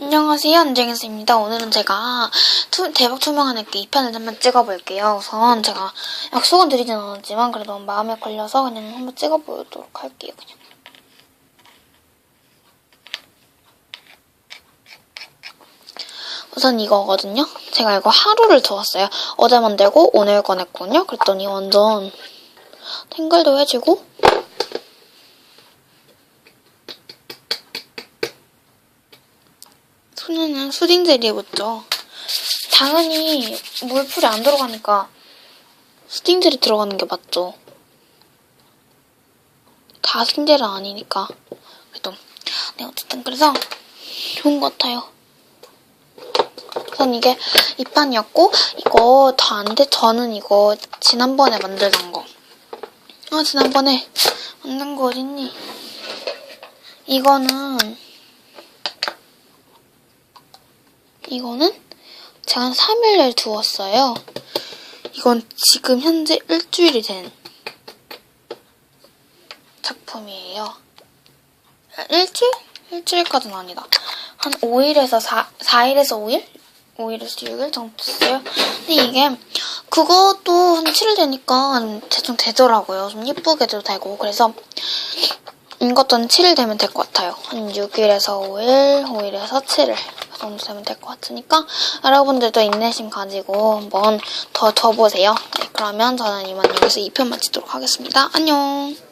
안녕하세요, 안정혜수입니다. 오늘은 제가 투- 대박 투명한 액기 2편을 한번 찍어볼게요. 우선 제가 약속은 드리진 않았지만 그래도 마음에 걸려서 그냥 한번 찍어보도록 할게요, 그냥. 우선 이거거든요. 제가 이거 하루를 두었어요. 어제 만들고 오늘 꺼냈거든요. 그랬더니 완전 탱글도 해지고 손에는 수딩 젤이 묻죠. 당연히 물풀이 안 들어가니까 수딩 젤이 들어가는 게 맞죠. 다 수딩 젤은 아니니까. 그래도 네 어쨌든 그래서 좋은 것 같아요. 우선 이게 2판이었고 이거 더 안 돼. 저는 이거 지난번에 만들던 거. 아 지난번에 만든 거 어딨니? 이거는 이거는 제가 한 3일을 두었어요. 이건 지금 현재 일주일이 된 작품이에요. 일주일? 일주일까지는 아니다. 한 5일에서 4, 4일에서 5일? 5일에서 6일 정도 됐어요. 근데 이게 그것도 한 7일 되니까 대충 되더라고요. 좀 예쁘게도 되고. 그래서 이것도 한 7일 되면 될 것 같아요. 한 6일에서 5일, 5일에서 7일 되면 될 것 같으니까 여러분들도 인내심 가지고 한번 더더 보세요. 네, 그러면 저는 이만 여기서 2편 마치도록 하겠습니다. 안녕.